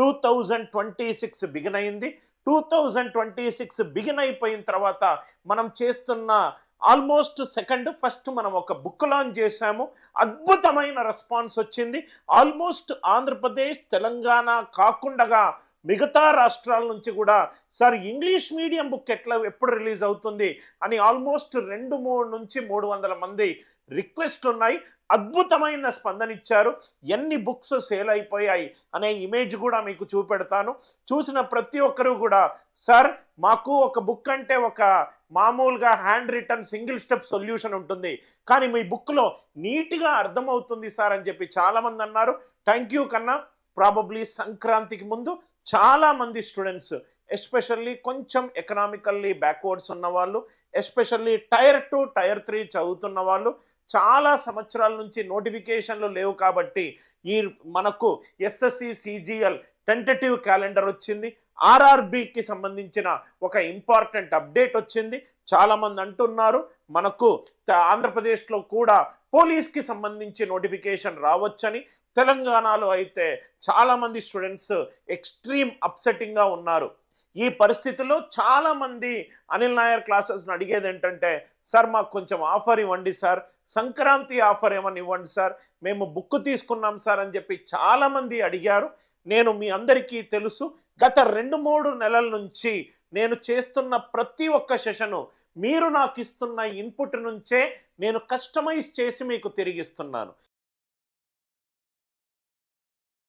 Two thousand twenty six begin అయింది. Two thousand twenty six begin అయిపోయిన తర్వాత మనం చేస్తున్న ఆల్మోస్ట్ సెకండ్ ఫస్ట్ మనం ఒక బుక్ లాంచ్ చేశాము. అద్భుతమైన రెస్పాన్స్ వచ్చింది. ఆల్మోస్ట్ ఆంధ్రప్రదేశ్ తెలంగాణ కాకుండా మిగతా రాష్ట్రాల నుంచి కూడా సార్ ఇంగ్లీష్ మీడియం బుక్ ఎట్లా ఎప్పుడు రిలీజ్ అవుతుంది? అని ఆల్మోస్ట్ రెండు మూడు నుంచి మూడు వందల మంది రిక్వెస్ట్ ఉన్నాయి అద్భుతమైన స్పందన ఇచ్చారు ఎన్ని బుక్స్ సేల్ అయిపోయాయి అనే ఇమేజ్ కూడా మీకు చూపెడతాను. చూసిన ప్రతి ఒక్కరూ కూడా సార్ మాకు ఒక బుక్ అంటే ఒక మామూలుగా hand return single step solution ఉంటుంది. కానీ మీ బుక్లో నీట్గా అర్థమవుతుంది సార్ అని చెప్పి చాలామంది అన్నారు. థ్యాంక్ యూ కన్నా ప్రాబబ్లీ సంక్రాంతికి ముందు చాలామంది స్టూడెంట్స్ ఎస్పెషల్లీ కొంచెం ఎకనామికల్లీ బ్యాక్వర్డ్స్ ఉన్నవాళ్ళు especially tier two tier three చదువుతున్న వాళ్ళు చాలా సంవత్సరాల నుంచి నోటిఫికేషన్లు లేవు కాబట్టి ఈ మనకు ఎస్ఎస్సి సిజిఎల్ టెంటటివ్ క్యాలెండర్ వచ్చింది. ఆర్ఆర్బికి సంబంధించిన ఒక ఇంపార్టెంట్ అప్డేట్ వచ్చింది. చాలామంది అంటున్నారు మనకు ఆంధ్రప్రదేశ్లో కూడా పోలీస్కి సంబంధించి నోటిఫికేషన్ రావచ్చని. తెలంగాణలో అయితే చాలామంది స్టూడెంట్స్ ఎక్స్ట్రీమ్ అప్సెటింగ్గా ఉన్నారు. ఈ పరిస్థితిలో చాలామంది అనిల్ నాయర్ క్లాసెస్ని అడిగేది ఏంటంటే సార్ మాకు కొంచెం ఆఫర్ ఇవ్వండి సార్. సంక్రాంతి ఆఫర్ ఏమని ఇవ్వండి సార్. మేము బుక్ తీసుకున్నాం సార్ అని చెప్పి చాలామంది అడిగారు. నేను మీ అందరికీ తెలుసు గత రెండు మూడు నెలల నుంచి నేను చేస్తున్న ప్రతి ఒక్క సెషను మీరు నాకు ఇస్తున్న ఇన్పుట్ నుంచే నేను కస్టమైజ్ చేసి మీకు తిరిగిస్తున్నాను.